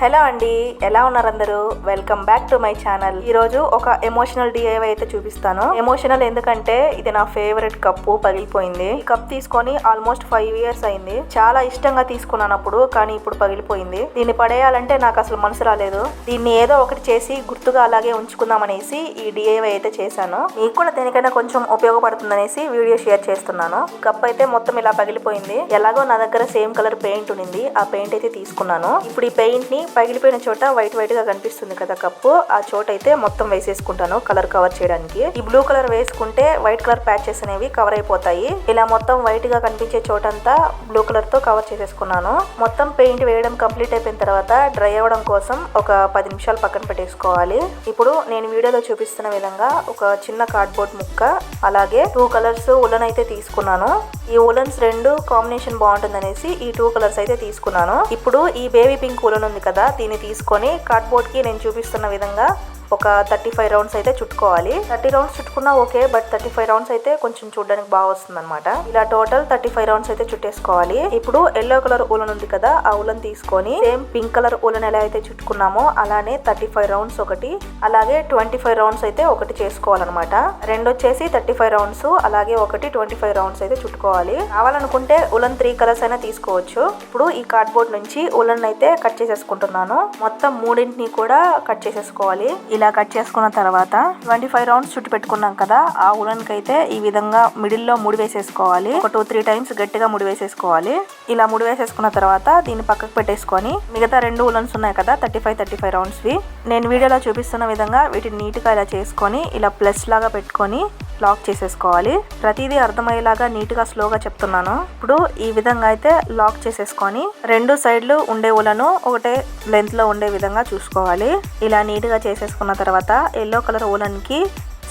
Hello అండి ఎలా ఉన్నారు అందరూ? Welcome back to my channel ఈ రోజు ఒక ఎమోషనల్ డిఐవై అయితే చూపిస్తాను. ఎమోషనల్ ఎందుకంటే ఇది నా ఫేవరెట్ కప్పు పగిలిపోయింది. ఈ కప్ తీసుకొని ఆల్మోస్ట్ ఫైవ్ ఇయర్స్ అయింది. చాలా ఇష్టంగా తీసుకున్నాను అప్పుడు కానీ ఇప్పుడు పగిలిపోయింది. దీన్ని పడేయాలంటే నాకు అసలు మనసు రాలేదు. దీన్ని ఏదో ఒకటి చేసి గుర్తుగా అలాగే ఉంచుకుందాం అనేసి ఈ డిఐవై అయితే చేశాను. మీకు కూడా దేనికైనా కొంచెం ఉపయోగపడుతుందనేసి వీడియో షేర్ చేస్తున్నాను. కప్ అయితే మొత్తం ఇలా పగిలిపోయింది. ఎలాగో నా దగ్గర సేమ్ కలర్ పెయింట్ ఉంది ఆ పెయింట్ అయితే తీసుకున్నాను. ఇప్పుడు ఈ పెయింట్ని పగిలిపోయిన చోట వైట్ వైట్గా కనిపిస్తుంది కదా కప్పు. ఆ చోట అయితే మొత్తం వేసేసుకుంటాను కలర్ కవర్ చేయడానికి. ఈ బ్లూ కలర్ వేసుకుంటే వైట్ కలర్ ప్యాచెస్ అనేవి కవర్ అయిపోతాయి. ఇలా మొత్తం వైట్గా కనిపించే చోటంతా బ్లూ కలర్తో కవర్ చేసేసుకున్నాను. మొత్తం పెయింట్ వేయడం కంప్లీట్ అయిపోయిన తర్వాత డ్రై అవ్వడం కోసం ఒక పది నిమిషాలు పక్కన పెట్టేసుకోవాలి. ఇప్పుడు నేను వీడియోలో చూపిస్తున్న విధంగా ఒక చిన్న కార్డ్బోర్డ్ ముక్క అలాగే టూ కలర్స్ ఉలన్ అయితే తీసుకున్నాను. ఈ ఉలన్స్ రెండు కాంబినేషన్ బాగుంటుందనేసి ఈ టూ కలర్స్ అయితే తీసుకున్నాను. ఇప్పుడు ఈ బేబీ పింక్ ఉలన్ ఉంది కదా దీన్ని తీసుకొని కార్డ్బోర్డ్కి నేను చూపిస్తున్న విధంగా ఒక థర్టీ ఫైవ్ రౌండ్స్ అయితే చుట్టుకోవాలి. Thirty rounds చుట్టుకున్నా okay but thirty five rounds అయితే కొంచెం చూడడానికి బాగా వస్తుంది అనమాట ఇలా టోటల్ థర్టీ ఫైవ్ రౌండ్స్ అయితే చుట్టేసుకోవాలి. ఇప్పుడు ఎల్లో కలర్ ఉలన్ ఉంది కదా ఆ ఉలన్ తీసుకొని సేమ్ పింక్ కలర్ ఉలన్ ఎలా అయితే చుట్టుకున్నామో అలానే థర్టీ ఫైవ్ రౌండ్స్ ఒకటి అలాగే ట్వంటీ ఫైవ్ రౌండ్స్ అయితే ఒకటి చేసుకోవాలన్నమాట. రెండు వచ్చేసి థర్టీ ఫైవ్ రౌండ్స్ అలాగే ఒకటి ట్వంటీ ఫైవ్ రౌండ్స్ అయితే చుట్టుకోవాలి. కావాలనుకుంటే ఉలన్ త్రీ కలర్స్ అయినా తీసుకోవచ్చు. ఇప్పుడు ఈ కార్డ్బోర్డ్ నుంచి ఉలన్ అయితే కట్ చేసేసుకుంటున్నాను. మొత్తం మూడింటిని కూడా కట్ చేసేసుకోవాలి. ఇలా కట్ చేసుకున్న తర్వాత ట్వంటీ ఫైవ్ రౌండ్స్ చుట్టు పెట్టుకున్నాం కదా ఆ ఉలన్కి అయితే ఈ విధంగా మిడిల్లో ముడి వేసేసుకోవాలి. ఒక టూ త్రీ టైమ్స్ గట్టిగా ముడి వేసేసుకోవాలి. ఇలా ముడి వేసేసుకున్న తర్వాత దీన్ని పక్కకు పెట్టేసుకొని మిగతా రెండు ఉలన్స్ ఉన్నాయి కదా థర్టీ ఫైవ్ థర్టీ ఫైవ్ రౌండ్స్వి. నేను వీడియోలో చూపిస్తున్న విధంగా వీటిని నీట్గా ఇలా చేసుకొని ఇలా ప్లస్ లాగా పెట్టుకొని లాక్ చేసేసుకోవాలి. ప్రతిదీ అర్థమయ్యేలాగా నీట్గా స్లోగా చెప్తున్నాను. ఇప్పుడు ఈ విధంగా అయితే లాక్ చేసేసుకొని రెండు సైడ్లు ఉండే ఉలను ఒకటే లెంత్లో ఉండే విధంగా చూసుకోవాలి. ఇలా నీట్గా చేసేసుకున్న తర్వాత ఎల్లో కలర్ ఉలన్కి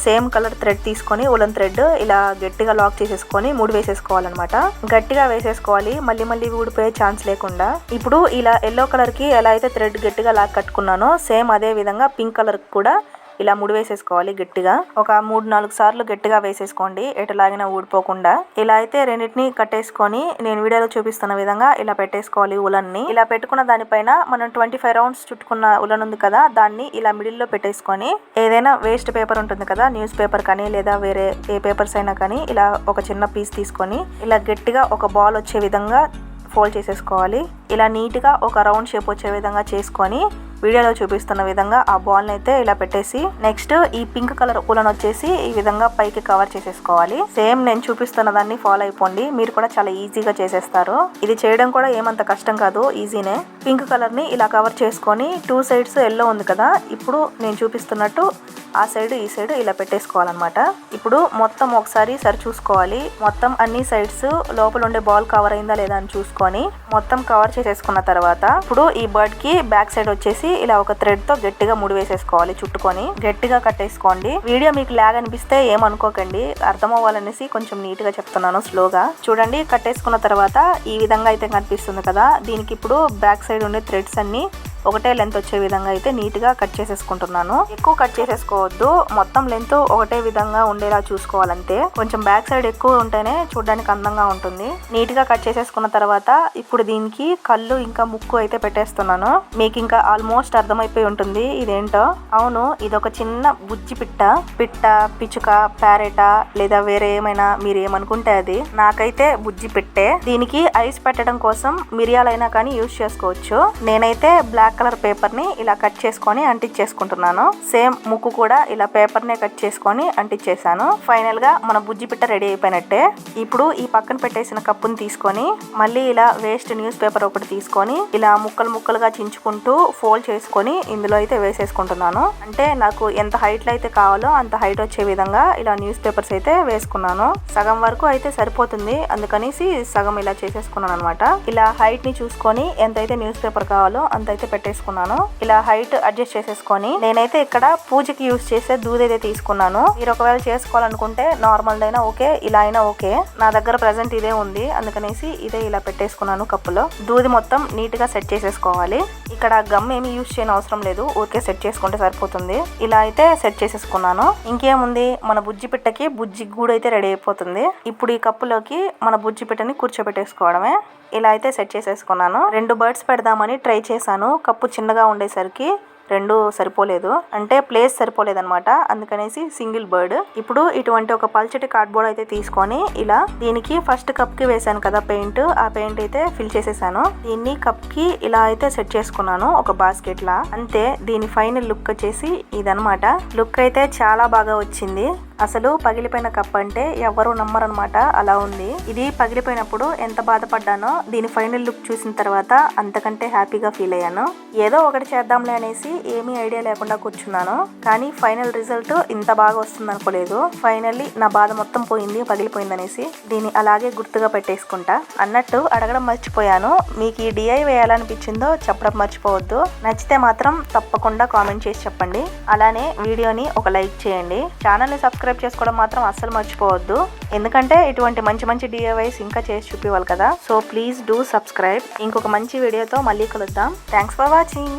సేమ్ కలర్ థ్రెడ్ తీసుకొని ఉలన్ థ్రెడ్ ఇలా గట్టిగా లాక్ చేసేసుకొని మూడు వేసేసుకోవాలన్నమాట. గట్టిగా వేసేసుకోవాలి. మళ్ళీ మళ్ళీ ఊడిపోయే ఛాన్స్ లేకుండా. ఇప్పుడు ఇలా ఎల్లో కలర్కి ఎలా అయితే థ్రెడ్ గట్టిగా లాక్ కట్టుకున్నానో సేమ్ అదే విధంగా పింక్ కలర్ కూడా ఇలా ముడి వేసేసుకోవాలి గట్టిగా. ఒక మూడు నాలుగు సార్లు గట్టిగా వేసేసుకోండి. ఎటులాగినా ఊడిపోకుండా. ఇలా అయితే రెండింటిని కట్టేసుకొని నేను వీడియోలో చూపిస్తున్న విధంగా ఇలా పెట్టేసుకోవాలి ఉలన్ని. ఇలా పెట్టుకున్న దానిపైన మనం ట్వంటీ ఫైవ్ రౌండ్స్ చుట్టుకున్న ఉలన్ ఉంది కదా దాన్ని ఇలా మిడిల్లో పెట్టేసుకొని ఏదైనా వేస్ట్ పేపర్ ఉంటుంది కదా న్యూస్ పేపర్ కానీ లేదా వేరే ఏ పేపర్స్ అయినా కానీ ఇలా ఒక చిన్న పీస్ తీసుకొని ఇలా గట్టిగా ఒక బాల్ వచ్చే విధంగా ఫోల్డ్ చేసేసుకోవాలి. ఇలా నీట్గా ఒక రౌండ్ షేప్ వచ్చే విధంగా చేసుకొని వీడియోలో చూపిస్తున్న విధంగా ఆ బాల్ని అయితే ఇలా పెట్టేసి నెక్స్ట్ ఈ పింక్ కలర్ పూలను వచ్చేసి ఈ విధంగా పైకి కవర్ చేసేసుకోవాలి. సేమ్ నేను చూపిస్తున్న దాన్ని ఫాలో అయిపోండి. మీరు కూడా చాలా ఈజీగా చేసేస్తారు. ఇది చేయడం కూడా ఏమంత కష్టం కాదు ఈజీనే పింక్ కలర్ని ఇలా కవర్ చేసుకొని టూ సైడ్స్ ఎల్లో ఉంది కదా. ఇప్పుడు నేను చూపిస్తున్నట్టు ఆ సైడ్ ఈ సైడ్ ఇలా పెట్టేసుకోవాలన్నమాట. ఇప్పుడు మొత్తం ఒకసారి సరి చూసుకోవాలి. మొత్తం అన్ని సైడ్స్ లోపల ఉండే బాల్ కవర్ అయిందా లేదా అని చూసుకొని మొత్తం కవర్ చేసేసుకున్న తర్వాత ఇప్పుడు ఈ బర్డ్కి బ్యాక్ సైడ్ వచ్చేసి ఇలా ఒక థ్రెడ్తో గట్టిగా ముడి వేసేసుకోవాలి చుట్టుకొని. గట్టిగా కట్టేసుకోండి. వీడియో మీకు లాగ్ అనిపిస్తే ఏమనుకోకండి అర్థం అవ్వాలనేసి కొంచెం నీట్గా చెప్తున్నాను స్లోగా చూడండి కట్టేసుకున్న తర్వాత ఈ విధంగా అయితే కనిపిస్తుంది కదా. దీనికి ఇప్పుడు బ్యాక్ సైడ్ ఉండే థ్రెడ్స్ అన్ని ఒకటే లెంత్ వచ్చే విధంగా అయితే నీట్గా కట్ చేసేసుకుంటున్నాను. ఎక్కువ కట్ చేసేసుకోవద్దు. మొత్తం లెంత్ ఒకటే విధంగా ఉండేలా చూసుకోవాలంతే కొంచెం బ్యాక్ సైడ్ ఎక్కువ ఉంటేనే చూడడానికి అందంగా ఉంటుంది. నీట్గా కట్ చేసేసుకున్న తర్వాత ఇప్పుడు దీనికి కళ్ళు ఇంకా ముక్కు అయితే పెట్టేస్తున్నాను. మీకు ఇంకా ఆల్మోస్ట్ అర్థమైపోయి ఉంటుంది ఇదేంటో. అవును ఇది ఒక చిన్న బుజ్జి పిట్ట. పిట్ట పిచ్చుక ప్యారెట లేదా వేరే ఏమైనా మీరు ఏమనుకుంటే అది. నాకైతే బుజ్జి పెట్టే. దీనికి ఐస్ పెట్టడం కోసం మిరియాలైనా కానీ యూజ్ చేసుకోవచ్చు. నేనైతే బ్లాక్ కలర్ పేపర్ని ఇలా కట్ చేసుకొని అంటించేసుకుంటున్నాను. సేమ్ ముక్కు కూడా ఇలా పేపర్నే కట్ చేసుకొని అంటించేసాను ఫైనల్గా మన బుజ్జి పిట్ట రెడీ అయిపోయినట్టే. ఇప్పుడు ఈ పక్కన పెట్టేసిన కప్పుని తీసుకొని మళ్ళీ ఇలా వేస్ట్ న్యూస్ పేపర్ ఒకటి తీసుకొని ఇలా ముక్కలు ముక్కలుగా చించుకుంటూ ఫోల్డ్ చేసుకొని ఇందులో అయితే వేసేసుకుంటున్నాను. అంటే నాకు ఎంత హైట్లో అయితే కావాలో అంత హైట్ వచ్చే విధంగా ఇలా న్యూస్ పేపర్స్ అయితే వేసుకున్నాను. సగం వరకు అయితే సరిపోతుంది. అందుకనేసి సగం ఇలా చేసేసుకున్నాను అనమాట ఇలా హైట్ని చూసుకొని ఎంతైతే న్యూస్ పేపర్ కావాలో అంత అయితే పెట్టేసుకున్నాను. ఇలా హైట్ అడ్జస్ట్ చేసేసుకొని నేనైతే ఇక్కడ పూజకి యూజ్ చేసే దూది అయితే తీసుకున్నాను. మీరు ఒకవేళ చేసుకోవాలనుకుంటే నార్మల్ అయినా ఓకే ఇలా అయినా ఓకే. నా దగ్గర ప్రజెంట్ ఇదే ఉంది. అందుకనేసి ఇదే ఇలా పెట్టేసుకున్నాను కప్పులో. దూది మొత్తం నీట్గా సెట్ చేసేసుకోవాలి. ఇక్కడ గమ్ ఏమి యూజ్ చేయని అవసరం లేదు. ఊరికే సెట్ చేసుకుంటే సరిపోతుంది. ఇలా అయితే సెట్ చేసేసుకున్నాను. ఇంకేముంది? మన బుజ్జి పిట్టకి బుజ్జి గూడు అయితే రెడీ అయిపోతుంది. ఇప్పుడు ఈ కప్పులోకి మన బుజ్జి పిట్టని కూర్చోబెట్టేసుకోవడమే. ఇలా అయితే సెట్ చేసేసుకున్నాను. రెండు బర్డ్స్ పెడదామని ట్రై చేశాను. కప్పు చిన్నగా ఉండేసరికి రెండు సరిపోలేదు. అంటే ప్లేస్ సరిపోలేదు అనమాట అందుకనేసి సింగిల్ బర్డ్. ఇప్పుడు ఇటువంటి ఒక పల్చటి కార్డ్బోర్డ్ అయితే తీసుకొని ఇలా దీనికి ఫస్ట్ కప్కి వేసాను కదా పెయింట్. ఆ పెయింట్ అయితే ఫిల్ చేసేసాను. దీన్ని కప్కి ఇలా అయితే సెట్ చేసుకున్నాను ఒక బాస్కెట్ లా అంతే దీని ఫైనల్ లుక్ వచ్చేసి ఇదనమాట లుక్ అయితే చాలా బాగా వచ్చింది. అసలు పగిలిపోయిన కప్ అంటే ఎవరు నమ్మరనమాట అలా ఉంది. ఇది పగిలిపోయినప్పుడు ఎంత బాధపడ్డానో దీని ఫైనల్ లుక్ చూసిన తర్వాత అంతకంటే హ్యాపీగా ఫీల్ అయ్యాను. ఏదో ఒకటి చేద్దాంలే అనేసి ఏమీ ఐడియా లేకుండా కూర్చున్నాను. కానీ ఫైనల్ రిజల్ట్ ఇంత బాగా వస్తుంది అనుకోలేదు. ఫైనల్లీ నా బాధ మొత్తం పోయింది పగిలిపోయింది అనేసి. దీన్ని అలాగే గుర్తుగా పెట్టేసుకుంటా. అన్నట్టు అడగడం మర్చిపోయాను. మీకు ఈ డిఐ వేయాలనిపించిందో చెప్పడం మర్చిపోవద్దు. నచ్చితే మాత్రం తప్పకుండా కామెంట్ చేసి చెప్పండి. అలానే వీడియోని ఒక లైక్ చేయండి. ఛానల్ని సబ్స్క్రైబ్ చేసుకోవడం మాత్రం అస్సలు మర్చిపోవద్దు. ఎందుకంటే ఇటువంటి మంచి మంచి డిఐవైస్ ఇంకా చేసి చూపివ్వాలి కదా. So please do subscribe. ఇంకొక మంచి వీడియోతో మళ్ళీ కలుద్దాం. Thanks for watching.